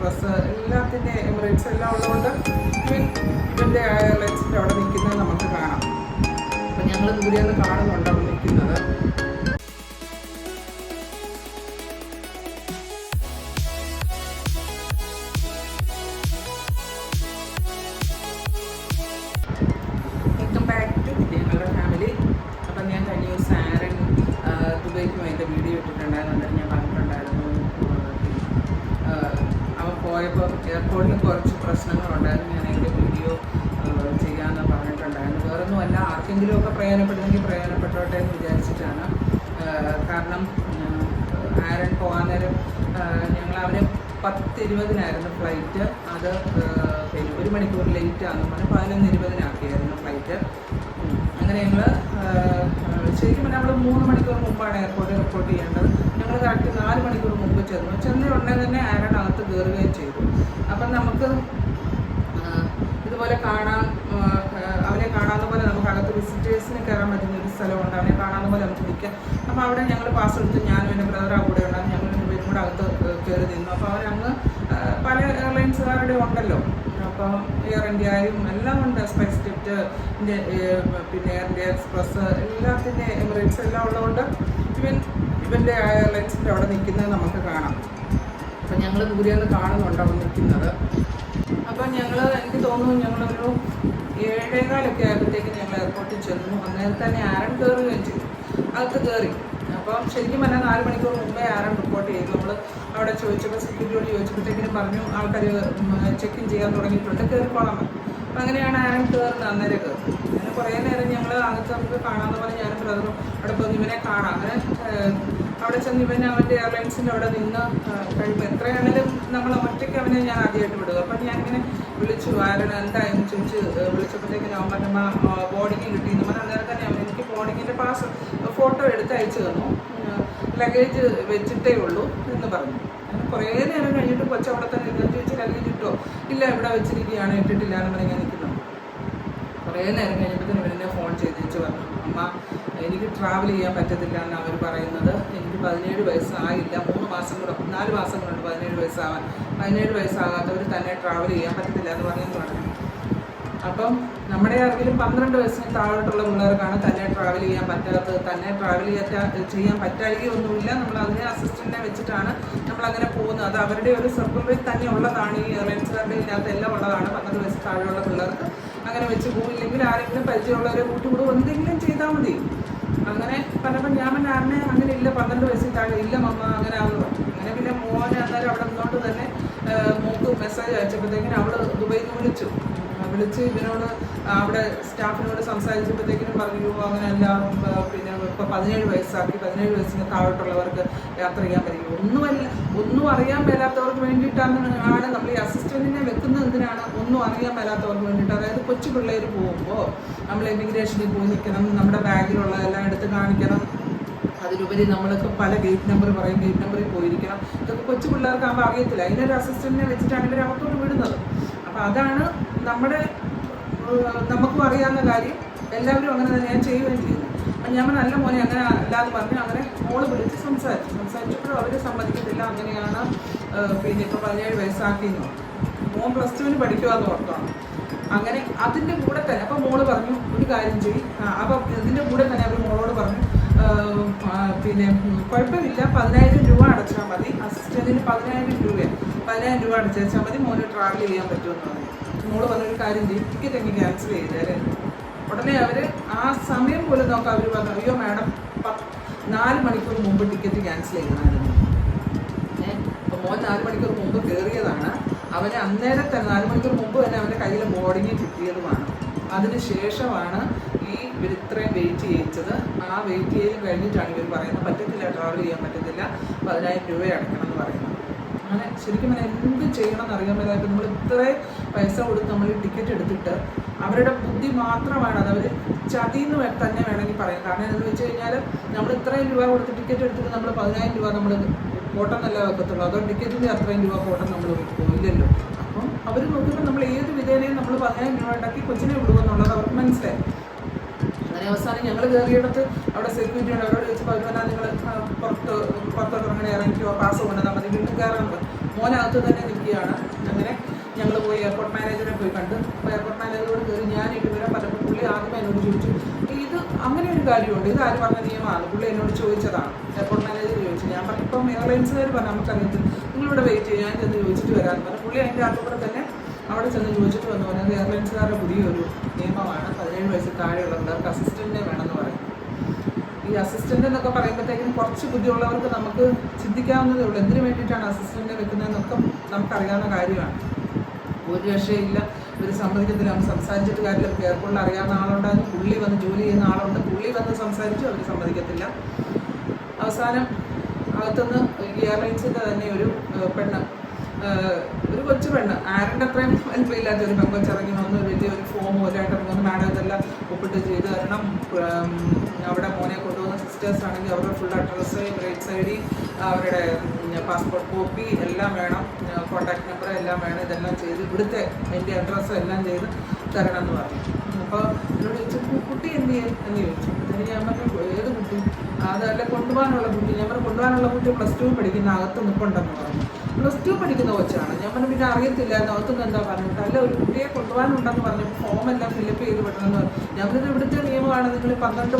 Express എല്ലാത്തിന്റെ Emirates എല്ലാം ഉള്ളതുകൊണ്ട് ഇവൻ ഇവന്റെ എയർലൈൻസിന്റെ അവിടെ നിൽക്കുന്നത് നമുക്ക് കാണാം. അപ്പം ഞങ്ങൾ ദൂരെ നിന്ന് കാണുന്നുണ്ട് അവിടെ നിൽക്കുന്നത്. പോയപ്പോൾ എയർപോർട്ടിൽ കുറച്ച് പ്രശ്നങ്ങളുണ്ടായിരുന്നു. ഞാൻ അതിന്റെ വീഡിയോ ചെയ്യാമെന്ന് പറഞ്ഞിട്ടുണ്ടായിരുന്നു. വേറൊന്നുമല്ല ആർക്കെങ്കിലുമൊക്കെ പ്രയോജനപ്പെടുന്നെങ്കിൽ പ്രയോജനപ്പെട്ടോട്ടെ എന്ന് വിചാരിച്ചിട്ടാണ്. കാരണം ആരൻ പോകാൻ നേരം ഞങ്ങൾ അവരെ പത്തിരുപതിനായിരുന്നു ഫ്ലൈറ്റ്. അത് പിന്നെ ഒരു മണിക്കൂർ ലേറ്റ് ആണെന്ന് പറഞ്ഞ് പതിനൊന്ന് ഇരുപതിനാക്കിയായിരുന്നു ഫ്ലൈറ്റ്. അങ്ങനെ ഞങ്ങൾ ശരിക്കും പറഞ്ഞാൽ നമ്മൾ മൂന്ന് മണിക്കൂർ മുമ്പാണ് എയർപോർട്ടിൽ റിപ്പോർട്ട് ചെയ്യേണ്ടത്. ഞങ്ങൾ കറക്റ്റ് നാല് മണിക്കൂർ മുമ്പ് ചെന്നു. ചെന്ന ഉടനെ തന്നെ ആരാണ് അകത്ത് കയറുകയും ചെയ്തു നമുക്ക് ഇതുപോലെ കാണാൻ അവനെ കാണാവുന്ന പോലെ നമുക്ക് അകത്ത് വിസിറ്റേഴ്സിന് കയറാൻ പറ്റുന്ന ഒരു സ്ഥലമുണ്ട്. അവനെ കാണാവുന്ന പോലെ നമുക്ക് നിൽക്കാം. അപ്പോൾ അവിടെ ഞങ്ങൾ പാസ് എടുത്ത് ഞാനും എന്റെ ബ്രദർ കൂടെ ഉണ്ടാകും ഞങ്ങൾ രണ്ടുപേരും കൂടെ അകത്ത് കയറി നിന്നു. അപ്പോൾ അവരങ്ങ് പല എയർലൈൻസുകാരുടെ ഉണ്ടല്ലോ. അപ്പോൾ എയർ ഇന്ത്യയും എല്ലാം ഉണ്ട്. സ്പൈസ് ജെറ്റ് പിന്നെ എയർ ഇന്ത്യ എക്സ്പ്രസ് എല്ലാത്തിന്റെ എമിറേറ്റ്സ് എല്ലാം ഉള്ളതുകൊണ്ട് ഇവൻ ഇവന്റെ എയർലൈൻസിന്റെ അവിടെ നിൽക്കുന്നത് നമുക്ക് കാണാം. അപ്പം ഞങ്ങൾ ദൂരെ നിന്ന് കാണുന്നുണ്ട് അവിടെ നിൽക്കുന്നത് അപ്പം ഞങ്ങൾ എനിക്ക് തോന്നുന്നു ഞങ്ങളൊരു ഏഴേകാലൊക്കെ ആയപ്പോഴത്തേക്ക് ഞങ്ങൾ എയർപോർട്ടിൽ ചെന്നു. അന്നേരം തന്നെ ആരൻ കയറുകയും വെച്ചു. അകത്ത് കയറി അപ്പം ശരിക്കും പറഞ്ഞാൽ നാല് മണിക്കൂർ മുമ്പേ ആരൻ റിപ്പോർട്ട് ചെയ്തു. നമ്മൾ അവിടെ ചോദിച്ചപ്പോൾ സെക്യൂരിറ്റിയോട് ചോദിച്ചപ്പോഴത്തേക്കിനും പറഞ്ഞു ആൾക്കാർ ചെക്ക് ഇൻ ചെയ്യാൻ തുടങ്ങിയിട്ടുണ്ട്. കയറിക്കോളാം. അപ്പം അങ്ങനെയാണ് ആരൻ കയറുന്നത് അന്നേരം കയറുന്നത് അങ്ങനെ കുറേ നേരം ഞങ്ങൾ അകത്ത് നമുക്ക് കാണാമെന്ന് പറഞ്ഞ് ഞാനും ബ്രദറും അവിടെ പോയി ഇവനെ കാണാം. അങ്ങനെ അവിടെ ചെന്ന് ഇവൻ അവന്റെ എയർലൈൻസിന്റെ അവിടെ നിന്ന് കഴിയുമ്പോൾ എത്രയാണെങ്കിലും നമ്മൾ ഒറ്റയ്ക്ക് അവനെ ഞാൻ ആദ്യമായിട്ട് വിടുക അപ്പം ഞാനിങ്ങനെ വിളിച്ചു ആരാണ് എന്തായെന്ന് ചോദിച്ച് വിളിച്ചപ്പോഴത്തേക്കിനും അവൻ പറഞ്ഞ ബോർഡിങ് കിട്ടിയെന്ന്. പറഞ്ഞാൽ അന്നേരം തന്നെ അവൻ എനിക്ക് ബോർഡിങ്ങിന്റെ പാസ് ഫോട്ടോ എടുത്ത് അയച്ചു തന്നു. ലഗേജ് വെച്ചിട്ടേ ഉള്ളൂ എന്ന് പറഞ്ഞു. കുറേ നേരം കഴിഞ്ഞിട്ട് കൊച്ചവിടെ തന്നെ ഇരുന്നിട്ട് ചോദിച്ചു? ലഗേജ് ഇട്ടോ? ഇല്ല ഇവിടെ വെച്ചിരിക്കുകയാണ് ഇട്ടിട്ടില്ല എന്ന് പറഞ്ഞാൽ നിൽക്കുന്നു. കുറേ നേരം കഴിഞ്ഞപ്പോഴത്തേനും ഇവരെന്നെ ഫോൺ ചെയ്തിച്ച് പറഞ്ഞു. അമ്മ എനിക്ക് ട്രാവൽ ചെയ്യാൻ പറ്റത്തില്ല എന്ന് അവർ പറയുന്നത്. എനിക്ക് പതിനേഴ് വയസ്സായില്ല. മൂന്ന് മാസം കൂടെ നാല് മാസം കൊണ്ട് പതിനേഴ് വയസ്സാവാൻ. പതിനേഴ് വയസ്സാകാത്തവർ തന്നെ ട്രാവൽ ചെയ്യാൻ പറ്റത്തില്ല എന്ന് പറഞ്ഞു അപ്പം നമ്മുടെ അറിവിലും പന്ത്രണ്ട് വയസ്സിന് താഴോട്ടുള്ള പിള്ളേർക്കാണ് തന്നെ ട്രാവൽ ചെയ്യാൻ പറ്റാത്തത്. തന്നെ ട്രാവൽ ചെയ്യാൻ പറ്റാഴികയൊന്നുമില്ല നമ്മൾ അതിനെ അസിസ്റ്റന്റിനെ വെച്ചിട്ടാണ് നമ്മൾ അങ്ങനെ പോകുന്നത്. അത് അവരുടെ ഒരു സർക്കിളിൽ തന്നെ ഉള്ളതാണ്. ഈ എയർലൈൻസുകാരുടെ ഇതിനകത്ത് എല്ലാം ഉള്ളതാണ്. പന്ത്രണ്ട് വയസ്സ് താഴെയുള്ള പിള്ളേർക്ക് അങ്ങനെ വെച്ച് പോയില്ലെങ്കിൽ ആരെങ്കിലും പരിചയമുള്ളവരെ കൂട്ടി കൂട്ടുകൂടും എന്തെങ്കിലും ചെയ്താൽ മതി. അങ്ങനെ പറഞ്ഞപ്പോൾ ഞാൻ പിന്നെ ആറിനെ അങ്ങനെ ഇല്ല പന്ത്രണ്ട് വയസ്സിൽ താഴെ ഇല്ല മമ്മ അങ്ങനെ ആവുന്നു. അങ്ങനെ പിന്നെ മോനെ അന്നേരം അവിടെ നിന്നോണ്ട് തന്നെ മോക്ക് മെസ്സേജ് അയച്ചപ്പോഴത്തേക്കിനും അവൾ ദുബൈയിൽ നിന്ന് വിളിച്ചു. വിളിച്ച് ഇവനോട് അവിടെ സ്റ്റാഫിനോട് സംസാരിച്ചപ്പോഴത്തേക്കിനും പറഞ്ഞു അങ്ങനെയല്ല പിന്നെ ഇപ്പം പതിനേഴ് വയസ്സാക്കി പതിനേഴ് വയസ്സിന് താഴോട്ടുള്ളവർക്ക് യാത്ര ചെയ്യാൻ പറ്റും ഒന്നുമല്ല. ഒന്നും അറിയാൻ മേലാത്തവർക്ക് വേണ്ടിയിട്ടാണ് ആണ് നമ്മൾ ഈ അസിസ്റ്റന്റിനെ വെക്കുന്നത് എന്തിനാണ്? ഒന്നും അറിയാൻ മേലാത്തവർക്ക് വേണ്ടിയിട്ട്. അതായത് കൊച്ചു പിള്ളേർ പോകുമ്പോൾ നമ്മൾ എമിഗ്രേഷനിൽ പോയി നിൽക്കണം നമ്മുടെ ബാഗിലുള്ളതെല്ലാം എടുത്ത് കാണിക്കണം. അതിലുപരി നമ്മൾക്ക് പല ഗേറ്റ് നമ്പർ പറയും ഗേറ്റ് നമ്പറിൽ പോയിരിക്കണം. ഇതൊക്കെ കൊച്ചു പിള്ളേർക്കാകുമ്പോൾ അറിയത്തില്ല. അതിനൊരു അസിസ്റ്റന്റിനെ വെച്ചിട്ടാണ് ഇവർ അകത്തോട്ട് വിടുന്നത്. അപ്പോൾ അതാണ് നമ്മുടെ നമുക്കും അറിയാവുന്ന കാര്യം. എല്ലാവരും അങ്ങനെ തന്നെ ഞാൻ ചെയ്യുകയും അപ്പം ഞാൻ നല്ല മോനെ അങ്ങനെ അല്ലാതെ പറഞ്ഞു അങ്ങനെ മോൾ വിളിച്ച് സംസാരിച്ചു. സംസാരിച്ചപ്പോഴും അവർ സമ്മതിക്കത്തില്ല അങ്ങനെയാണ് പിന്നെ ഇപ്പോൾ പതിനേഴ് വയസ്സാക്കിയെന്ന് മോൻ പ്ലസ് ടുവിന് പഠിക്കുവാന്ന് ഓർത്താണ് അങ്ങനെ അതിന്റെ കൂടെ തന്നെ അപ്പം മോൾ പറഞ്ഞു ഒരു കാര്യം ചെയ്യും. അപ്പം ഇതിന്റെ കൂടെ തന്നെ അവർ മോളോട് പറഞ്ഞു പിന്നെ കുഴപ്പമില്ല പതിനായിരം രൂപ അടച്ചാൽ മതി. അസിസ്റ്റന്റിന് പതിനായിരം രൂപയാണ് പതിനായിരം രൂപ അടച്ചാൽ മതി മോന് ട്രാവൽ ചെയ്യാൻ പറ്റുമെന്ന് പറഞ്ഞു. മോൾ പറഞ്ഞൊരു കാര്യം ചെയ്യും ടിക്കറ്റ് എനിക്ക് ക്യാൻസൽ ചെയ്തേരെ. ഉടനെ അവർ ആ സമയം പോലും നോക്കാം അവർ പറഞ്ഞു അയ്യോ മാഡം നാല് മണിക്കൂർ മുമ്പ് ടിക്കറ്റ് ക്യാൻസൽ ചെയ്യണമായിരുന്നു അപ്പോൾ മോൻ നാല് മണിക്കൂർ മുമ്പ് കയറിയതാണ് അവന് തന്നെ നാല് മണിക്കൂർ മുമ്പ് തന്നെ അവന്റെ കയ്യിൽ ബോർഡിങ് കിട്ടിയതുമാണ്. അതിന് ശേഷമാണ് ഈ ഇവർ ഇത്രയും വെയിറ്റ് ചെയ്യിച്ചത്. ആ വെയിറ്റ് ചെയ്ത് കഴിഞ്ഞിട്ടാണ് ഇവർ പറയുന്നത് പറ്റത്തില്ല ട്രാവൽ ചെയ്യാൻ പറ്റത്തില്ല പതിനായിരം രൂപ അടക്കണം എന്ന് പറയുന്നത്. അങ്ങനെ ശരിക്കും പറഞ്ഞാൽ എന്ത് ചെയ്യണമെന്ന് എന്നറിയാൻ മേലായിട്ട് നമ്മൾ ഇത്രയും പൈസ കൊടുത്ത് നമ്മൾ ടിക്കറ്റ് എടുത്തിട്ട് അവരുടെ ബുദ്ധി മാത്രമാണ് അത് അവർ ചതി എന്ന് തന്നെ വേണമെങ്കിൽ പറയാം. കാരണം എന്ന് വെച്ച് കഴിഞ്ഞാൽ നമ്മൾ ഇത്രയും രൂപ കൊടുത്ത് ടിക്കറ്റ് എടുത്തിട്ട് നമ്മൾ പതിനായിരം രൂപ നമ്മൾ കോട്ടം നല്ല വെക്കത്തുള്ളൂ. അതോ ടിക്കറ്റിന്റെ അത്രയും രൂപ കോട്ടം നമ്മൾ പോയില്ലല്ലോ അപ്പം അവർ നോക്കുമ്പോൾ നമ്മൾ ഏത് വിധേനയും നമ്മൾ പതിനായിരം രൂപ ഉണ്ടാക്കി കൊച്ചിനെ വിടുമെന്നുള്ളത് അവർക്ക് മനസ്സിലായി. അങ്ങനെ അവസാനം ഞങ്ങൾ കയറിയിടത്ത് അവിടെ സെക്യൂരിറ്റി ഉണ്ട്. അവരോട് ചോദിച്ചപ്പോൾ പറഞ്ഞാൽ നിങ്ങൾ പുറത്ത് പുറത്തോട്ട് ഇറങ്ങണേ ഇറങ്ങിക്കോ പാസ് കൊണ്ടുവന്നാൽ മതി വീണ്ടും കയറാൻ മോനകത്ത് തന്നെ നിൽക്കുകയാണ്. അങ്ങനെ ഞങ്ങൾ പോയി എയർപോർട്ട് മാനേജറെ പോയി കണ്ട്. അപ്പോൾ എയർപോർട്ട് മാനേജറോട് കയറി ഞാൻ ഇട്ട് വിവരം പലപ്പോൾ പുള്ളി ആദ്യം എന്നോട് ചോദിച്ചു ഇത് അങ്ങനെ ഒരു കാര്യമുണ്ട്. ഇത് ആര് പറഞ്ഞ നിയമമാണ്? പുള്ളി എന്നോട് ചോദിച്ചതാണ്. എയർപോർട്ട് മാനേജർ ചോദിച്ചു. ഞാൻ പറഞ്ഞു ഇപ്പം എയർലൈൻസുകാർ പറഞ്ഞു നമുക്കറിയത്തില്ല. നിങ്ങളിവിടെ വെയിറ്റ് ചെയ്യാൻ ചെന്ന് ചോദിച്ചിട്ട് വരാമെന്ന് പറഞ്ഞു പുള്ളി അതിന്റെ അകത്തൂടെ തന്നെ അവിടെ ചെന്ന് ചോദിച്ചിട്ട് വന്നു പറഞ്ഞത് എയർലൈൻസുകാരുടെ പുതിയൊരു നിയമമാണ് പതിനേഴ് വയസ്സിൽ താഴെയുള്ള അസിസ്റ്റന്റിനെ വേണമെന്ന് പറയും ഈ അസിസ്റ്റന്റ് എന്നൊക്കെ പറയുമ്പോഴത്തേക്കും കുറച്ച് ബുദ്ധിയുള്ളവർക്ക് നമുക്ക് ചിന്തിക്കാവുന്നതേ ഉള്ളൂ. എന്തിനു വേണ്ടിയിട്ടാണ് അസിസ്റ്റന്റിനെ വെക്കുന്നതെന്നൊക്കെ നമുക്കറിയാവുന്ന കാര്യമാണ്. ഒരു രക്ഷയില്ല ഒരു സമ്മതിക്കത്തിൽ അവർ സംസാരിച്ചിട്ട് കാര്യമില്ല. എയർപോർട്ടിൽ അറിയാവുന്ന ആളുണ്ടായിരുന്നു പുള്ളി വന്ന് ജോലി ചെയ്യുന്ന ആളുണ്ട്. പുള്ളി വന്ന് സംസാരിച്ചു അവർ സമ്മതിക്കത്തില്ല. അവസാനം അകത്തുനിന്ന് എയർലൈൻസിന്റെ തന്നെ ഒരു പെണ്ണ് ഒരു കൊച്ചു പെണ്ണ്. ആരുടെ അത്രയും വലിപ്പമില്ലാത്ത ഒരു പെങ്കൊച്ചിറങ്ങി വന്ന് വലിയൊരു ഫോം പോലെയായിട്ട് വന്ന് മാഡം ഇതെല്ലാം ഒപ്പിട്ട് ചെയ്ത് തരണം. അവിടെ മോനെ കൊണ്ടുവന്ന സിസ്റ്റേഴ്സ് ആണെങ്കിൽ അവരുടെ ഫുൾ അഡ്രസ്സ് ബ്രേറ്റ് ഐ ഡി അവരുടെ പാസ്പോർട്ട് കോപ്പി എല്ലാം വേണം. കോൺടാക്ട് നമ്പർ എല്ലാം വേണം. ഇതെല്ലാം ചെയ്ത് ഇവിടുത്തെ എന്റെ അഡ്രസ്സ് എല്ലാം ചെയ്ത് തരണം എന്ന് പറഞ്ഞു. അപ്പോൾ എന്നോട് ചോദിച്ചു "കു- കുട്ടി എന്ത് ചെയ്യും? എന്ന് ചോദിച്ചു. അതിന് ഞാൻ പറഞ്ഞു ഏത് കുട്ടി? അതല്ല കൊണ്ടുപോകാനുള്ള കുട്ടി. ഞാൻ പറഞ്ഞു കൊണ്ടുപോകാനുള്ള കുട്ടി പ്ലസ് ടു പഠിക്കുന്ന അകത്ത് നിൽപ്പുണ്ടെന്ന് പറഞ്ഞു. പ്ലസ് ടു പഠിക്കുന്ന കൊച്ചാണ്. ഞാൻ പറഞ്ഞു പിന്നെ അറിയത്തില്ല നോക്കുന്ന എന്താ പറഞ്ഞിട്ട് അല്ല ഒരു കുട്ടിയെ കൊണ്ടുപോകാനുണ്ടെന്ന് പറഞ്ഞു. ഫോം എല്ലാം ഫില്ലപ്പ് ചെയ്ത് വിടണമെന്ന് പറഞ്ഞത് ഇവിടുത്തെ നിയമമാണ് നിങ്ങൾ പന്ത്രണ്ട്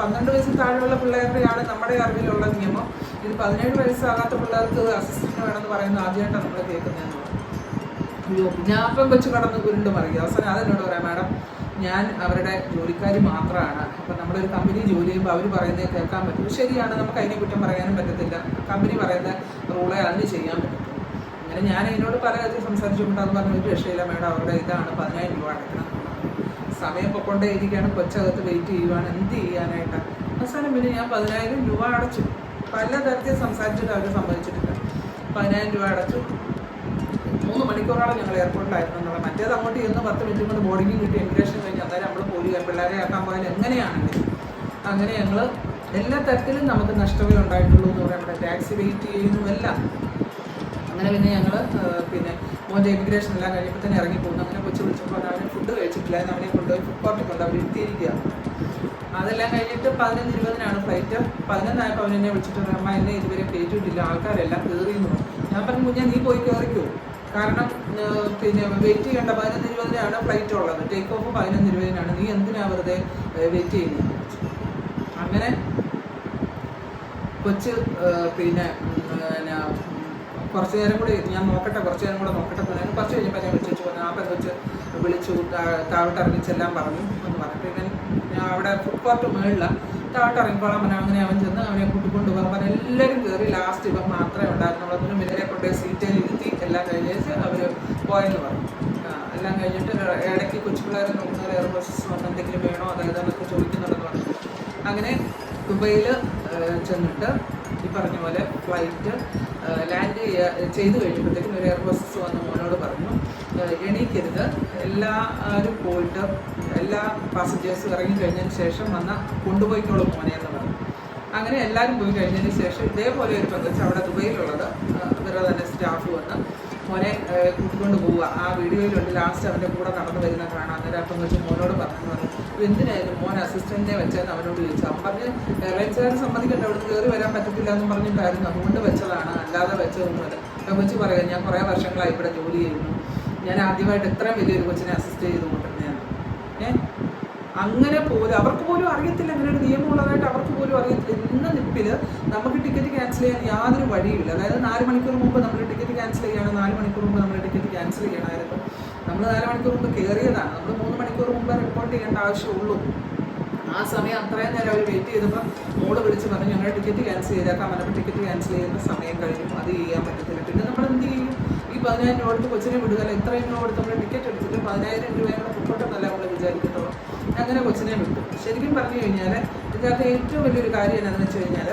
പന്ത്രണ്ട് വയസ്സിൽ താഴെയുള്ള പിള്ളേരുടെയാണ് നമ്മുടെ അറിവിലുള്ള നിയമം. ഇത് പതിനേഴ് വയസ്സാകാത്ത പിള്ളേർക്ക് അസിസ്റ്റന്റ് വേണമെന്ന് പറയുന്ന ആദ്യമായിട്ടാണ് നമ്മൾ കേൾക്കുന്നതെന്ന് പറഞ്ഞു. ഞാൻ അപ്പം കൊച്ചു കടന്ന് ഗുരുണ്ട് മറിയും. അവസാനം അതെന്നോട് പറയാം മാഡം ഞാൻ അവരുടെ ജോലിക്കാർ മാത്രമാണ് അപ്പം നമ്മളൊരു കമ്പനി ജോലി ചെയ്യുമ്പോൾ അവർ പറയുന്നത് കേൾക്കാൻ പറ്റും. ശരിയാണ് നമുക്ക് അതിനെ കുറ്റം പറയാനും പറ്റത്തില്ല. കമ്പനി പറയുന്ന റൂളെ അതിന് ചെയ്യാൻ പറ്റും അങ്ങനെ ഞാൻ അതിനോട് പല കാര്യം സംസാരിച്ചുകൊണ്ട് അത് പറഞ്ഞു ഒരു രക്ഷയില്ല മേഡം അവരുടെ ഇതാണ് പതിനായിരം രൂപ അടയ്ക്കണം സമയം പൊക്കൊണ്ടേ ഇരിക്കുകയാണ് കൊച്ചകത്ത് വെയിറ്റ് ചെയ്യുവാണ് എന്ത് ചെയ്യാനായിട്ടാണ് അവസാനം പിന്നെ ഞാൻ പതിനായിരം രൂപ അടച്ചു. പല പലതരത്തിൽ സംസാരിച്ചിട്ട് അവർ സമ്മതിച്ചിട്ടില്ല. പതിനായിരം രൂപ അടച്ചു. മൂന്ന് മണിക്കൂറാണ് ഞങ്ങൾ എയർപോർട്ടിലായിരുന്നു. എന്നുള്ളത് മറ്റേത് അങ്ങോട്ട് ചെന്ന് പത്ത് മിനിറ്റ് കൊണ്ട് ബോർഡിംഗ് കിട്ടി ഇമിഗ്രേഷൻ കഴിഞ്ഞ് അന്നേരം നമ്മൾ പോയി പിള്ളേരെ ആക്കാൻ പോയാൽ എങ്ങനെയാണെങ്കിൽ അങ്ങനെ ഞങ്ങൾ എല്ലാ തരത്തിലും നമുക്ക് നഷ്ടമേ ഉണ്ടായിട്ടുള്ളൂ എന്ന് പറയാം നമ്മുടെ ടാക്സി വെയിറ്റ് ചെയ്യുന്നു എല്ലാം. അങ്ങനെ പിന്നെ ഞങ്ങൾ പിന്നെ മോന്റെ ഇമിഗ്രേഷൻ എല്ലാം കഴിയുമ്പോൾ തന്നെ ഇറങ്ങി പോകുന്നു അങ്ങനെ കൊച്ചു വിളിച്ചപ്പോൾ അവനെ ഫുഡ് കഴിച്ചിട്ടില്ല. അവനെ കൊണ്ടുപോയി ഫുഡ് കോർട്ടിൽ കൊണ്ട് അവർ ഇരുത്തിയിരിക്കുക അതെല്ലാം കഴിഞ്ഞിട്ട് പതിനൊന്ന് ഇരുപതിനാണ് ഫ്ലൈറ്റ് പതിനൊന്നായപ്പോൾ അവൻ എന്നെ വിളിച്ചിട്ട് അമ്മ എന്നെ ഇതുവരെ കയറ്റിയിട്ടില്ല ആൾക്കാരെല്ലാം കയറിയിരുന്നു ഞാൻ പറഞ്ഞു കുഞ്ഞാ നീ പോയി കയറിക്കോ കാരണം പിന്നെ വെയിറ്റ് ചെയ്യേണ്ട പതിനൊന്ന് ഇരുപതിനാണ് ഫ്ലൈറ്റ് ഉള്ളത്. ടേക്ക് ഓഫ് പതിനൊന്ന് ഇരുപതിനാണ്. നീ എന്തിനാ വെറുതെ വെയിറ്റ് ചെയ്യുന്നത് അങ്ങനെ കൊച്ച് പിന്നെ കുറച്ച് നേരം കൂടി ഞാൻ നോക്കട്ടെ കുറച്ച് നേരം കൂടെ നോക്കട്ടെ കുറച്ച് കഴിഞ്ഞപ്പോൾ ഞാൻ വിളിച്ചു പറഞ്ഞു ആ പെങ്കൊച്ച് വിളിച്ചു താ- താഴോട്ട് ഇറങ്ങിച്ചെല്ലാം പറഞ്ഞു എന്ന് പറഞ്ഞു. ഞാൻ അവിടെ ഫുഡ് കോർട്ട് മുകളിലാണ് താഴോട്ട് ഇറങ്ങിക്കോളാൻ പറഞ്ഞു അങ്ങനെ അവൻ ചെന്ന് അവനെ കൂട്ടിക്കൊണ്ട് പോകാൻ എല്ലാവരും കയറി ലാസ്റ്റ് ഇവൻ മാത്രമേ ഉണ്ടായിരുന്നുള്ളൂ. പിന്നെ മിനരെ കൊണ്ട് സീറ്റിൽ ഇരുത്തി എല്ലാം കഴിഞ്ഞേച്ച് അവർ പോയെന്ന് പറഞ്ഞു. പറയും എല്ലാം കഴിഞ്ഞിട്ട് ഇടയ്ക്ക് കൊച്ചുപിള്ളേരെ നോക്കുന്നവർ എയർ ഹോസ്റ്റസ് വന്ന് എന്തെങ്കിലും വേണോ അതായത് അതൊക്കെ ചോദിക്കുന്നുണ്ടെന്ന് പറഞ്ഞു. അങ്ങനെ ദുബൈയിൽ ചെന്നിട്ട് ഈ പറഞ്ഞ പോലെ ഫ്ലൈറ്റ് ലാൻഡ് ചെയ്ത് കഴിഞ്ഞപ്പോഴത്തേക്കും ഒരു എയർ ഹോസ്റ്റസ് വന്ന് മോനോട് പറഞ്ഞു എണീക്കരുത്. എല്ലാവരും പോയിട്ട് എല്ലാ പാസഞ്ചേഴ്സും ഇറങ്ങി കഴിഞ്ഞതിന് ശേഷം വന്ന കൊണ്ടുപോയിക്കോളും മോനെ എന്ന് പറഞ്ഞു. അങ്ങനെ എല്ലാവരും പോയി കഴിഞ്ഞതിന് ശേഷം ഇതേപോലെ ഒരു പങ്കച്ച് അവിടെ ദുബൈയിലുള്ളത് അവരുടെ തന്നെ സ്റ്റാഫ് വന്ന് മോനെ കൂട്ടിക്കൊണ്ട് പോവുക. ആ വീഡിയോയിലുണ്ട് ലാസ്റ്റ് അവന്റെ കൂടെ നടന്നു വരുന്ന കാണാം അന്നേരം അപ്പം വെച്ച് മോനോട് പറഞ്ഞു പറഞ്ഞു. "ഇത് എന്തിനായിരുന്നു മോൻ അസിസ്റ്റന്റിനെ വെച്ചതെന്ന് അവനോട് ചോദിച്ചു. അപ്പം പറഞ്ഞ് എയർലൈൻസുകാർ സമ്മതിക്കണ്ട അവിടെ കയറി വരാൻ പറ്റത്തില്ല എന്ന് പറഞ്ഞിട്ടായിരുന്നു. അതുകൊണ്ട് വെച്ചതാണ്. അല്ലാതെ വെച്ചതൊന്നുമല്ല. അപ്പം വെച്ച് പറയാം ഞാൻ കുറേ വർഷങ്ങളായി ഇവിടെ ജോലി ചെയ്യുന്നു. ഞാൻ ആദ്യമായിട്ട് ഇത്രയും വലിയൊരു കൊച്ചിനെ അസിസ്റ്റ് ചെയ്തുകൊണ്ടിരുന്നതാണ്. ഏഹ് അങ്ങനെ പോലും അവർക്ക് പോലും അറിയത്തില്ല. അങ്ങനെ ഒരു നിയമമുള്ളതായിട്ട് അവർക്ക് പോലും അറിയത്തില്ല. ഇന്ന നിപ്പിൽ നമുക്ക് ടിക്കറ്റ് ക്യാൻസൽ ചെയ്യാൻ യാതൊരു വഴിയില്ല അതായത് നാല് മണിക്കൂർ മുമ്പ് നമ്മൾ ക്യാൻസൽ ചെയ്യണം. നാല് മണിക്കൂർ മുമ്പ് നമ്മൾ ടിക്കറ്റ് ക്യാൻസൽ ചെയ്യണമായിരുന്നു. നമ്മൾ നാല് മണിക്കൂർ മുമ്പ് കയറിയതാണ് നമ്മൾ മൂന്ന് മണിക്കൂർ മുമ്പ് റിപ്പോർട്ട് ചെയ്യേണ്ട ആവശ്യമുള്ളൂ. ആ സമയം അത്രയും നേരം അവർ വെയിറ്റ് ചെയ്തപ്പോൾ മോൾ വിളിച്ച് പറഞ്ഞു ഞങ്ങളുടെ ടിക്കറ്റ് ക്യാൻസൽ ചെയ്തേക്കാം മലപ്പുറം ടിക്കറ്റ് ക്യാൻസൽ ചെയ്യുന്ന സമയം കഴിഞ്ഞു. അത് ചെയ്യാൻ പറ്റത്തില്ല. പിന്നെ നമ്മൾ എന്ത് ചെയ്യും? ഈ പതിനായിരം രൂപ കൊടുത്ത് കൊച്ചിനെ വിടുകയല്ല ഇത്രയും രൂപ കൊടുത്ത് നമ്മൾ ടിക്കറ്റ് എടുത്തിട്ട് പതിനായിരം രൂപയുടെ പൊക്കോട്ടെന്നല്ല നമ്മൾ വിചാരിക്കത്തുള്ളൂ. അങ്ങനെ കൊച്ചിനെ വിട്ടു. ശരിക്കും പറഞ്ഞു കഴിഞ്ഞാൽ ഇതിനകത്ത് ഏറ്റവും വലിയൊരു കാര്യം എന്താണെന്ന് വെച്ച് കഴിഞ്ഞാൽ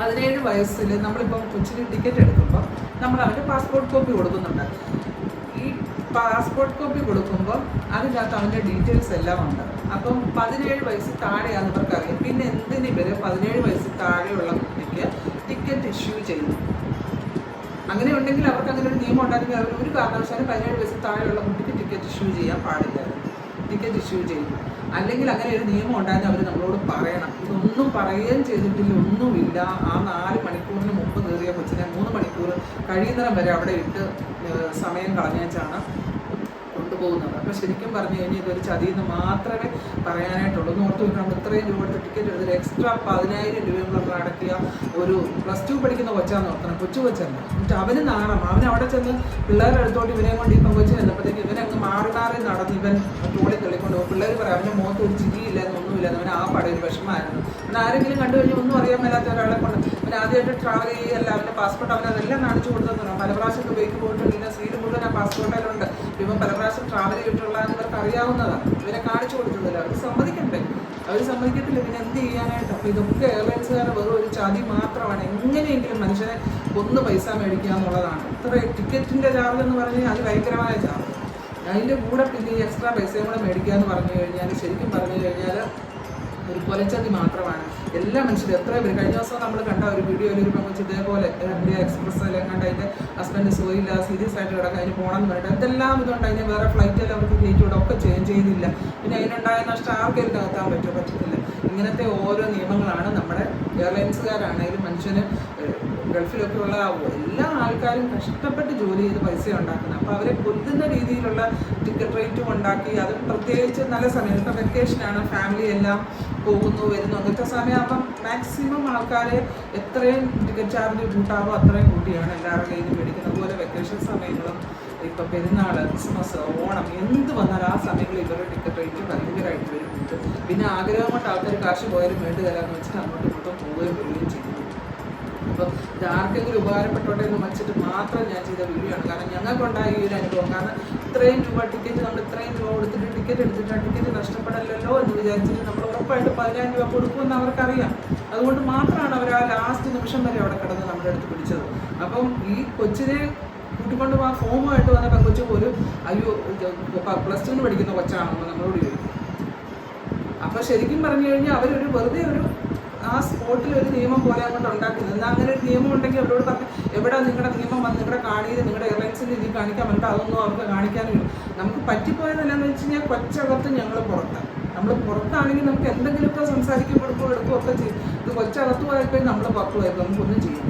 പതിനേഴ് വയസ്സിൽ നമ്മളിപ്പോൾ കൊച്ചിന് ടിക്കറ്റ് എടുക്കുമ്പോൾ നമ്മൾ അവന്റെ പാസ്പോർട്ട് കോപ്പി കൊടുക്കുന്നുണ്ട്. ഈ പാസ്പോർട്ട് കോപ്പി കൊടുക്കുമ്പോൾ അതിനകത്ത് അവന്റെ ഡീറ്റെയിൽസ് എല്ലാം ഉണ്ട്. അപ്പം പതിനേഴ് വയസ്സ് താഴെയാണെന്ന് ഇവർക്കറിയാം. പിന്നെ എന്തിന് ഇവർ പതിനേഴ് വയസ്സ് താഴെയുള്ള കുട്ടിക്ക് ടിക്കറ്റ് ഇഷ്യൂ ചെയ്യുന്നു? അങ്ങനെ ഉണ്ടെങ്കിൽ അവർക്ക് അങ്ങനെ ഒരു നിയമം ഉണ്ടായിരുന്നെങ്കിൽ അവർ ഒരു കാരണവശാലും പതിനേഴ് വയസ്സ് താഴെയുള്ള കുട്ടിക്ക് ടിക്കറ്റ് ഇഷ്യൂ ചെയ്യാൻ പാടില്ല. ടിക്കറ്റ് ഇഷ്യൂ ചെയ്തു അല്ലെങ്കിൽ അങ്ങനെ ഒരു നിയമം ഉണ്ടായിരുന്നു അവർ നമ്മളോട് പറയണം. ഇതൊന്നും പറയുകയും ചെയ്തിട്ടില്ല ഒന്നുമില്ല. ആ നാല് മണിക്കൂറിന് മുമ്പ് കയറിയ കൊച്ചിനെ മൂന്ന് മണിക്കൂർ കഴിയുന്നിടം വരെ അവിടെ ഇട്ട് സമയം കളഞ്ഞേച്ചാണ് കൊണ്ടുപോകുന്നത് അപ്പോൾ ശരിക്കും പറഞ്ഞു കഴിഞ്ഞാൽ ഇതൊരു ചതിയെന്ന് മാത്രമേ പറയാനായിട്ടുള്ളൂ. ഒന്ന് ഓർത്ത് നമ്മൾ ഇത്രയും രൂപ എടുത്ത് ടിക്കറ്റ് എടുത്തിട്ട് എക്സ്ട്രാ പതിനായിരം രൂപ നമ്മൾ അടക്കിയ ഒരു പ്ലസ് ടു പഠിക്കുന്ന കൊച്ചാന്ന് ഓർത്തണം കൊച്ചു കൊച്ചല്ല. എന്നിട്ട് അവന് നാണം. അവൻ അവിടെ ചെന്ന് പിള്ളേരുടെ അടുത്തോട്ട് ഇവനെ കൊണ്ട് ഇപ്പം കൊച്ചു ചെന്നപ്പോഴത്തേക്ക് ഇവനെ അങ്ങ് മാറി മാറി നടന്ന് ഇവൻ ടോളി തെളിക്കൊണ്ട് പോകും. പിള്ളേർ പറയാം അവന്റെ മുഖത്ത് ഒരു ചിരിയില്ല ഒന്നുമില്ല അവൻ ആ പടയിൽ വിഷമമായിരുന്നു. അവൻ ആരെങ്കിലും കണ്ടു കഴിഞ്ഞാൽ ഒന്നും അറിയാൻ മേലാത്ത ഒരാളെ കൊണ്ട് അവൻ ആദ്യമായിട്ട് ട്രാവൽ ചെയ്യല്ല. അവന്റെ പാസ്പോർട്ട് അവൻ അതെല്ലാം കാണിച്ചു കൊടുത്തു പല പ്രാവശ്യം ദുബൈക്ക് പോയിട്ടുണ്ട്. ഇന്ന സീറ്റ് മുഴുവൻ ആ പാസ്പോർട്ടിലുണ്ട് ഇപ്പം പല പ്രാവശ്യം ട്രാവൽ ചെയ്തിട്ടുള്ള ഇവർക്ക് അറിയാവുന്നതാണ് ഇവരെ കാണിച്ചു കൊടുക്കുന്നില്ല അവർ സമ്മതിക്കണ്ടേ? അവർ സമ്മതിക്കത്തില്ല. പിന്നെ എന്ത് ചെയ്യാനായിട്ട്? അപ്പോൾ ഇതൊക്കെ എയർലൈൻസുകാരുടെ വെറും ഒരു ചതി മാത്രമാണ്. എങ്ങനെയെങ്കിലും മനുഷ്യനെ ഒന്ന് പൈസ മേടിക്കുക എന്നുള്ളതാണ്. ഇത്ര ടിക്കറ്റിന്റെ ചാർജ് എന്ന് പറഞ്ഞാൽ അത് ഭയങ്കരമായ ചാർജ്. അതിന്റെ കൂടെ പിന്നെ എക്സ്ട്രാ പൈസയും കൂടെ മേടിക്കുക എന്ന് പറഞ്ഞു കഴിഞ്ഞാൽ ശരിക്കും പറഞ്ഞു കഴിഞ്ഞാൽ ഒരു കൊലച്ചതി മാത്രമാണ്. എല്ലാ മനുഷ്യരും എത്ര പേര് കഴിഞ്ഞ ദിവസം നമ്മൾ കണ്ട ഒരു വീഡിയോയിൽ ഒരു പെൺകുച്ച് ഇതേപോലെ എക്സ്പ്രസ് എക്സ്പ്രസ്സിലെ കണ്ട അതിന്റെ ഹസ്ബൻഡ് സുഖമില്ല സീരിയസ് ആയിട്ട് കിടക്കുക അതിന് പോകണം എന്ന് പറഞ്ഞിട്ട് എന്തെല്ലാം ഇതുണ്ട്. അതിന് വേറെ ഫ്ലൈറ്റ് എല്ലാം അവർക്ക് കയറ്റി വിടാം ഒക്കെ ചേഞ്ച് ചെയ്തില്ല. പിന്നെ അതിനുണ്ടായ നഷ്ടം ആർക്കും കത്താൻ പറ്റുമോ പറ്റത്തില്ല. ഇങ്ങനത്തെ ഓരോ നിയമങ്ങളാണ് നമ്മുടെ എയർലൈൻസുകാരാണെങ്കിലും മനുഷ്യന് ഏഹ്, ഗൾഫിലൊക്കെ ഉള്ള എല്ലാ ആൾക്കാരും കഷ്ടപ്പെട്ട് ജോലി ചെയ്ത് പൈസ ഉണ്ടാക്കുന്നത്. അപ്പോൾ അവരെ കൊല്ലുന്ന രീതിയിലുള്ള ടിക്കറ്റ് റേറ്റും ഉണ്ടാക്കി അതും പ്രത്യേകിച്ച് നല്ല സമയം ഇപ്പം വെക്കേഷനാണ് ഫാമിലി എല്ലാം പോകുന്നു വരുന്നു. അങ്ങനത്തെ സമയമാകുമ്പം മാക്സിമം ആൾക്കാർ എത്രയും ടിക്കറ്റ് ചാർജ് കൂട്ടാവോ അത്രയും കൂട്ടിയാണ് എല്ലാവരുടെ കയ്യിൽ മേടിക്കുന്നത്. അതുപോലെ വെക്കേഷൻ സമയങ്ങളും ഇപ്പം പെരുന്നാൾ ക്രിസ്മസ് ഓണം എന്ത് വന്നാലും ആ സമയങ്ങളിൽ ഇവരുടെ ടിക്കറ്റ് റേറ്റ് ഭയങ്കരമായിട്ട് വരും. പിന്നെ ആഗ്രഹം കൊണ്ട് ആൾക്കാർ കാശ് പോയാലും വേണ്ടി തരാമെന്ന് വെച്ചിട്ട് അങ്ങോട്ടും ഇങ്ങോട്ടും പോവുകയും വരികയും ചെയ്യുന്നു അപ്പോൾ ഇത് ആർക്കെങ്കിലും ഉപകാരപ്പെട്ടോട്ടെ എന്ന് വെച്ചിട്ട് മാത്രം ഞാൻ ചെയ്ത വീഡിയോ ആണ്. കാരണം ഞങ്ങൾക്കുണ്ടായ ഈ ഒരു അനുഭവം. കാരണം ഇത്രയും രൂപ ടിക്കറ്റ് നമ്മൾ ഇത്രയും രൂപ കൊടുത്തിട്ട് ടിക്കറ്റ് എടുത്തിട്ട് ആ ടിക്കറ്റ് നഷ്ടപ്പെടലല്ലോ എന്ന് വിചാരിച്ചിട്ട് നമ്മൾ ഉറപ്പായിട്ട് പതിനായിരം രൂപ കൊടുക്കുമെന്ന് അവർക്കറിയാം. അതുകൊണ്ട് മാത്രമാണ് അവർ ആ ലാസ്റ്റ് നിമിഷം വരെ അവിടെ കിടന്ന് നമ്മുടെ അടുത്ത് പിടിച്ചത്. അപ്പം ഈ കൊച്ചിനെ കൂട്ടിക്കൊണ്ട് പോകാൻ ഫോമുമായിട്ട് വന്നപ്പോൾ കൊച്ചു പോലും അയ്യോ പ്ലസ് ടുവിന് പഠിക്കുന്ന കൊച്ചാണെന്ന് നമ്മളോട് ചോദിക്കും. അപ്പോൾ ശരിക്കും പറഞ്ഞു കഴിഞ്ഞാൽ അവരൊരു വെറുതെ ഒരു ആ സ്പോട്ടിൽ ഒരു നിയമം പോലെ അങ്ങോട്ട് ഉണ്ടാക്കുന്നത്. എന്നാൽ അങ്ങനെ ഒരു നിയമം ഉണ്ടെങ്കിൽ അവരോട് പറഞ്ഞു എവിടെ നിങ്ങളുടെ നിയമം വന്ന് നിങ്ങളുടെ കാണിയിൽ നിങ്ങളുടെ എയർലൈൻസിന്റെ ഇനി കാണിക്കാൻ പറ്റും അതൊന്നും അവർക്ക് കാണിക്കാനും നമുക്ക് പറ്റിപ്പോയത് എന്താണെന്ന് വെച്ച് കഴിഞ്ഞാൽ കൊച്ചകത്ത് ഞങ്ങൾ പുറത്താണ് നമ്മൾ പുറത്താണെങ്കിൽ നമുക്ക് എന്തെങ്കിലുമൊക്കെ സംസാരിക്കും കൊടുക്കുകയോ എടുക്കുകയോ ഒക്കെ ചെയ്യും. ഇത് കൊച്ചകത്ത് പോയപ്പോൾ നമ്മൾ പുറത്ത് പോയപ്പോൾ നമുക്കൊന്നും ചെയ്യാം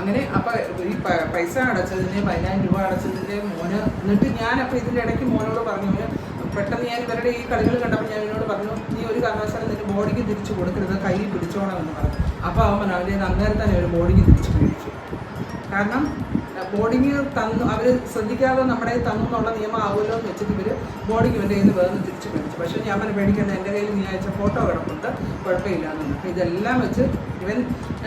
അങ്ങനെ അപ്പൊ ഈ പൈസ അടച്ചതിന്റെ പതിനായിരം രൂപ അടച്ചതിന്റെ മോന് എന്നിട്ട് ഞാൻ അപ്പൊ ഇതിന്റെ ഇടയ്ക്ക് മോനോട് പറഞ്ഞു പെട്ടെന്ന് ഞാൻ ഇവരുടെ ഈ കളികൾ കണ്ടപ്പോൾ ഞാൻ എന്നോട് പറഞ്ഞു നീ ഒരു കാരണവശാലും നിന്റെ ബോഡിക്ക് തിരിച്ചു കൊടുക്കരുത് കൈ പിടിച്ചോണം എന്ന് പറഞ്ഞു. അപ്പോൾ അവൻ അവന്റെ അന്നേരം തന്നെ ഒരു ബോഡിക്ക് തിരിച്ചു മേടിച്ചു കാരണം ബോർഡിങ് തന്നു അവർ ശ്രദ്ധിക്കാതെ നമ്മുടെ തന്നു എന്നുള്ള നിയമം ആവുമല്ലോ എന്ന് വെച്ചിട്ട് ഇവർ ബോർഡിങ് ഇവന്റെ കയ്യിൽ നിന്ന് വേറെ തിരിച്ചു മേടിച്ചു. പക്ഷേ ഞാൻ അവനെ പേടിക്കേണ്ട എന്റെ കയ്യിൽ നീ അയച്ച ഫോട്ടോ കിടപ്പുണ്ട് കുഴപ്പമില്ല എന്നുണ്ട് അപ്പോൾ ഇതെല്ലാം വെച്ച് ഇവൻ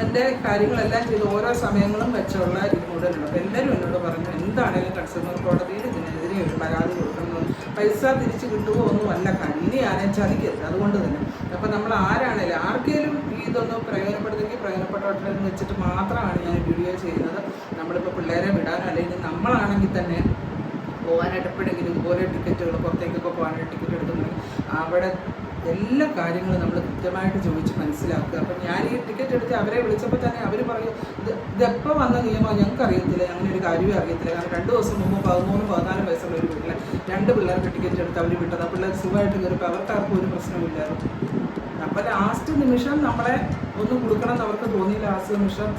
എന്റെ കാര്യങ്ങളെല്ലാം ചെയ്ത് ഓരോ സമയങ്ങളും വെച്ചുള്ള ഇത് കൂടുതലുണ്ട് അപ്പോൾ എല്ലാവരും എന്നോട് പറഞ്ഞു എന്താണെങ്കിലും കൺസ്യൂമർ കോടതിയിൽ ഇതിനെതിരെ ഒരു പരാതി കൊടുക്കണം പൈസ തിരിച്ചു കിട്ടുമോ ഒന്നുമല്ല ഇനി ആരെയും ചതിക്കരുത് അതുകൊണ്ട് തന്നെ. അപ്പം നമ്മൾ ആരാണേലും ആർക്കെങ്കിലും ഇതൊന്ന് പ്രയോജനപ്പെടുന്നെങ്കിൽ പ്രയോജനപ്പെട്ടോട്ടെ എന്ന് വെച്ചിട്ട് മാത്രമാണ് ഞാൻ വീഡിയോ ചെയ്യുന്നത്. നമ്മളിപ്പോൾ പിള്ളേരെ വിടാനോ അല്ലെങ്കിൽ നമ്മളാണെങ്കിൽ തന്നെ പോകാനായിട്ട് എപ്പോഴെങ്കിലും ഇതുപോലെ ടിക്കറ്റുകൾ പുറത്തേക്കൊക്കെ പോകാനായിട്ട് ടിക്കറ്റ് എടുക്കുന്നുണ്ടെങ്കിൽ അവിടെ എല്ലാ കാര്യങ്ങളും നമ്മൾ കൃത്യമായിട്ട് ചോദിച്ച് മനസ്സിലാക്കുക. അപ്പം ഞാൻ ഈ ടിക്കറ്റ് എടുത്ത് അവരെ വിളിച്ചപ്പോൾ തന്നെ അവർ പറയും ഇത് ഇതെപ്പോൾ വന്ന നിയമം ഞങ്ങൾക്ക് അറിയത്തില്ല അങ്ങനെ ഒരു കാര്യമേ അറിയത്തില്ല. കാരണം രണ്ട് ദിവസം മുമ്പ് പതിമൂന്ന് പതിനാല് വയസ്സുള്ള ഒരു വീട്ടിലെ രണ്ട് പിള്ളേർക്ക് ടിക്കറ്റ് എടുത്ത് അവർ വിട്ടത്. ആ പിള്ളേർ സുഖമായിട്ട് കയറിപ്പോൾ അവർക്കാർക്കും ഒരു പ്രശ്നമില്ലായിരുന്നു അപ്പം ലാസ്റ്റ് നിമിഷം നമ്മളെ ഒന്ന് കൊടുക്കണം എന്ന് അവർക്ക് തോന്നി ലാസ്റ്റ് നിമിഷം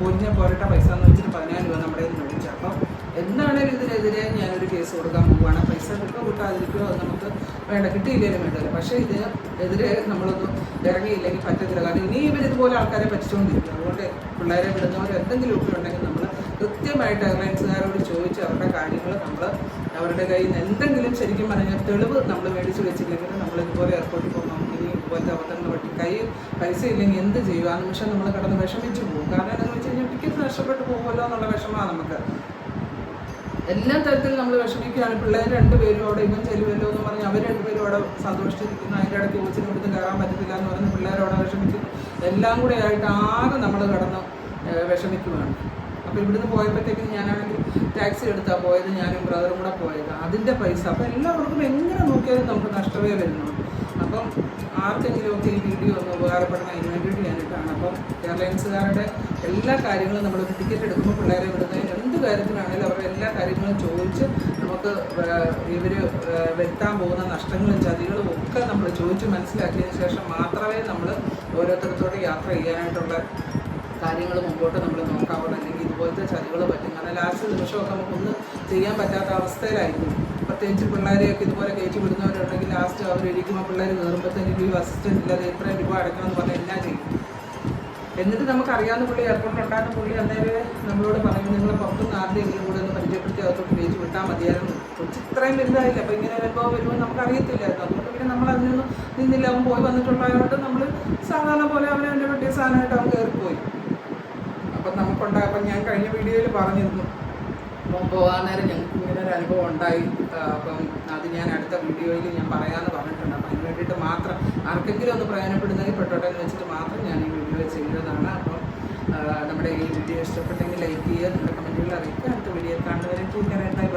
പൊരിഞ്ഞ പോരട്ട പൈസ എന്ന് വെച്ചിട്ട് പതിനായിരം രൂപ നമ്മുടെ കയ്യിൽ നിന്ന് മേടിച്ചു. അപ്പം എന്താണേലും ഇതിനെതിരെ ഞാനൊരു കേസ് കൊടുക്കാൻ പോവുകയാണ്. പൈസ കിട്ടുമോ കിട്ടാതിരിക്കുമോ അത് നമുക്ക് വേണ്ട കിട്ടിയില്ലേലും വേണ്ടല്ലോ. പക്ഷേ ഇതിന് എതിരെ നമ്മളൊന്നും ഇറങ്ങിയില്ലെങ്കിൽ പറ്റത്തില്ല. കാരണം ഇനി ഇവർ ഇതുപോലെ ആൾക്കാരെ പറ്റിച്ചുകൊണ്ടിരിക്കും അതുകൊണ്ട് പിള്ളേരെ വിടുന്നവർ എന്തെങ്കിലും ഒക്കെ ഉണ്ടെങ്കിൽ നമ്മൾ കൃത്യമായിട്ട് എയർലൈൻസുകാരോട് ചോദിച്ച് അവരുടെ കാര്യങ്ങൾ നമ്മൾ അവരുടെ കയ്യിൽ നിന്ന് എന്തെങ്കിലും ശരിക്കും പറഞ്ഞാൽ തെളിവ് നമ്മൾ മേടിച്ച് വെച്ചില്ലെങ്കിൽ നമ്മൾ ഇതുപോലെ എയർപോർട്ടിൽ പോകുമ്പോൾ ഇനി ഇതുപോലത്തെ അബദ്ധങ്ങൾ പറ്റി കൈ പൈസ ഇല്ലെങ്കിൽ എന്ത് ചെയ്യുക? ആ നിമിഷം നമ്മൾ കിടന്ന് വിഷമിച്ച് പോകും. കാരണം എന്താണെന്ന് വെച്ച് കഴിഞ്ഞാൽ ടിക്കറ്റ് നഷ്ടപ്പെട്ടു പോകുമല്ലോ എന്നുള്ള വിഷമമാണ് നമുക്ക്. എല്ലാ തരത്തിലും നമ്മൾ വിഷമിക്കുകയാണ്. പിള്ളേർ രണ്ടുപേരും അവിടെ ഇവൻ ചെല്ലുമല്ലോ എന്ന് പറഞ്ഞ് അവർ രണ്ടുപേരും അവിടെ സന്തോഷിച്ചിരിക്കുന്നു. അതിന്റെ ഇടയ്ക്ക് കോച്ചിന് ഇവിടുന്ന് കയറാൻ പറ്റത്തില്ല എന്ന് പറഞ്ഞ് പിള്ളേർ അവിടെ വിഷമിച്ച് എല്ലാം കൂടെ ആയിട്ട് ആകെ നമ്മൾ കടന്ന് വിഷമിക്കുകയാണ് അപ്പോൾ ഇവിടുന്ന് പോയപ്പോഴത്തേക്കും ഞാനാണെങ്കിൽ ടാക്സി എടുത്താൽ പോയത് ഞാനും ബ്രദറും കൂടെ പോയത്. അതിന്റെ പൈസ. അപ്പോൾ എല്ലാവർക്കും എങ്ങനെ നോക്കിയാലും നമുക്ക് നഷ്ടമേ വരുന്നുള്ളൂ. അപ്പം ആർക്കെങ്കിലുമൊക്കെ ഈ വീഡിയോ ഒന്ന് ഉപകാരപ്പെടണം അതിന് വേണ്ടിയിട്ട് ഞാനിട്ടാണ് അപ്പം എയർലൈൻസുകാരുടെ എല്ലാ കാര്യങ്ങളും നമ്മൾ ടിക്കറ്റ് എടുക്കുമ്പോൾ പിള്ളേരെ വിടുന്ന എന്ത് കാര്യത്തിനാണെങ്കിലും അവരുടെ എല്ലാ കാര്യങ്ങളും ചോദിച്ച് നമുക്ക് ഇവർ വരുത്താൻ പോകുന്ന നഷ്ടങ്ങളും ചതികളും ഒക്കെ നമ്മൾ ചോദിച്ച് മനസ്സിലാക്കിയതിന് ശേഷം മാത്രമേ നമ്മൾ ഓരോരുത്തരത്തോടെ യാത്ര ചെയ്യാനായിട്ടുള്ള കാര്യങ്ങൾ മുമ്പോട്ട് നമ്മൾ നോക്കാവുള്ളൂ. അല്ലെങ്കിൽ ഇതുപോലത്തെ ചതികൾ പറ്റും. കാരണം ലാസ്റ്റ് നിമിഷമൊക്കെ നമുക്കൊന്നും ചെയ്യാൻ പറ്റാത്ത അവസ്ഥയിലായിരിക്കും. പ്രത്യേകിച്ച് പിള്ളേരെയൊക്കെ ഇതുപോലെ കയറ്റി വിടുന്നവരുണ്ടെങ്കിൽ ലാസ്റ്റ് അവരിരിക്കുമ്പോൾ പിള്ളേർ കയറുമ്പോഴത്തേക്ക് ലീവ് അസിസ്റ്റന്റ് ഇല്ലാതെ ഇത്രയും രൂപ അടയ്ക്കണമെന്ന് പറഞ്ഞാൽ എന്നാ ചെയ്യും. എന്നിട്ട് നമുക്കറിയാവുന്ന പുള്ളി എയർപോർട്ടിൽ ഉണ്ടായിരുന്ന പുള്ളി അന്നേരം നമ്മളോട് പറയും നിങ്ങൾ പുറത്തുനിന്ന് ആരുടെയെങ്കിലും കൂടെ ഒന്ന് പരിചയപ്പെടുത്തി അകത്തോട്ട് കയറ്റി വിട്ടാൽ മതിയായിരുന്നു. കൊച്ചു ഇത്രയും വലുതായില്ല അപ്പോൾ ഇങ്ങനെ വരുമ്പോൾ വരുമ്പോൾ നമുക്ക് അറിയത്തില്ലായിരുന്നു അതുകൊണ്ട് പിന്നെ നമ്മൾ അതിൽ നിന്ന് നിന്നില്ല. അവൻ പോയി വന്നിട്ടുള്ളതുകൊണ്ട് നമ്മൾ സാധാരണ പോലെ അവനെ അവന്റെ പറ്റിയ സാധനമായിട്ട് അവൻ കയറിപ്പോയി. അപ്പം നമുക്കുണ്ടായപ്പോൾ ഞാൻ കഴിഞ്ഞ വീഡിയോയിൽ പറഞ്ഞിരുന്നു അപ്പം പോകാൻ നേരം ഞങ്ങൾക്ക് ഇങ്ങനെ ഒരു അനുഭവം ഉണ്ടായി. അപ്പം അത് ഞാൻ അടുത്ത വീഡിയോയിൽ ഞാൻ പറയാമെന്ന് പറഞ്ഞിട്ടുണ്ട്. അപ്പം അതിന് വേണ്ടിയിട്ട് മാത്രം ആർക്കെങ്കിലും ഒന്ന് പ്രയോജനപ്പെടുന്നതിൽ പെട്ടോട്ടെ എന്ന് വെച്ചിട്ട് മാത്രം ഞാൻ ഈ വീഡിയോ ചെയ്തതാണ്. അപ്പം നമ്മുടെ ഈ വീഡിയോ ഇഷ്ടപ്പെട്ടെങ്കിൽ ലൈക്ക് ചെയ്യുക നിങ്ങളുടെ കമന്റുകൾ അറിയിക്കുക. അടുത്ത വീഡിയോ കാണുന്നവരെ ടീക്കറായിട്ട് ബൈ